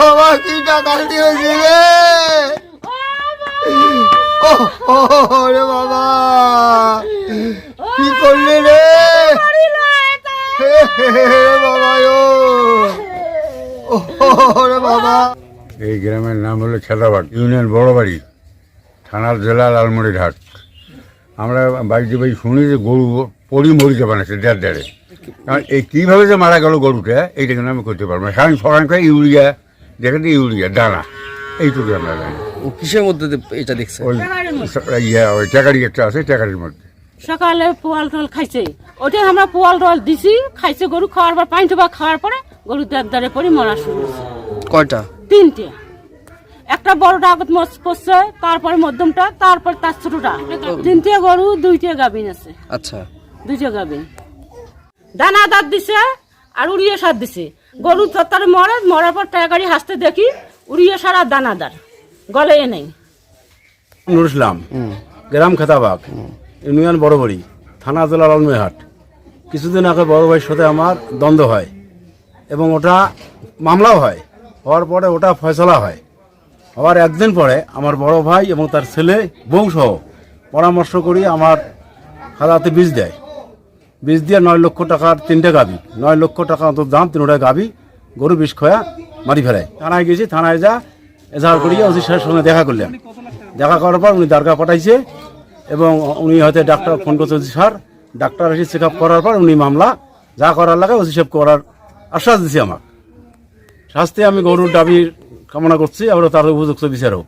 বাবা কি রে। ও ও, রে বাবা। কি করলি রে? বাবা বাবা। এই গ্রামের নাম হলো খেদাবাগ ইউনিয়ন বড়বাড়ি থানার জেলা লালমনিরহাট। আমরা বাড়িতে বাড়ি শুনি যে গরু পরি মরিতে বানাচ্ছে দেড় দেড়ে। কারণ এই কীভাবে যে মারা গেল গরুটা এইটা কিন্তু আমি করতে পারব না। সারান সরান করে ইউরিয়া দেখেন তো ইউরিয়া দানা এইটুকু আমরা জানি। ও কিসের মধ্যে এটা দেখছে? ওই ইয়া ওই টাকারি একটা আছে টাকারির মধ্যে। সকালে পোয়াল টোয়াল খাইছে। ওটাই আমরা পোয়াল টোয়াল দিছি খাইছে গরু খাওয়ার পর পানি টোপা খাওয়ার পরে গরু দেবদারে পরে মরা শুরু কয়টা? তিনটে। একটা বড়টা আগত মস করছে তারপরে মধ্যমটা তারপর তার ছোটটা। তিনটে গরু দুইটে গাভিন আছে। আচ্ছা। দুইটে গাভিন দানাদার দিছে আর উড়িয়ে সার দিছে। গরু তার মরে মরার পর টাকারি হাসতে দেখি উড়িয়ে সার আর দানাদার গলে এ নেই। নুর ইসলাম গ্রাম খেতাবাগ ইউনিয়ন বড়বড়ি থানা জেলা লালমিহাট কিছুদিন আগে বড় ভাইয়ের সাথে আমার দ্বন্দ্ব হয় এবং ওটা মামলাও হয়। হওয়ার পরে ওটা ফয়সলা হয়। আবার একদিন পরে আমার বড় ভাই এবং তার ছেলে বংসহ পরামর্শ করি আমার খাদাতে বীজ দেয়। বীজ দিয়ে নয় লক্ষ টাকার তিনটে গাবি। নয় লক্ষ টাকা অন্তত দাম, তিনটা গাবি। গরু বিষ খয়া মারি ফেলায়। থানায় গেছি, থানায় যা, এজাহার করিয়ে ওসি সাহেবের সঙ্গে দেখা করলাম। দেখা করার পর উনি দারগা পাঠাইছে এবং উনি হয়তো ডাক্তার ফোন করছে ওসি স্যার ডাক্তার এসে চেক আপ করার পর উনি মামলা যা করার লাগে ওসি সাহেব করার আশ্বাস দিছে আমার শাস্তি আমি গরুর দাবির কামনা করছি, আবার তার উপযুক্ত বিচার হোক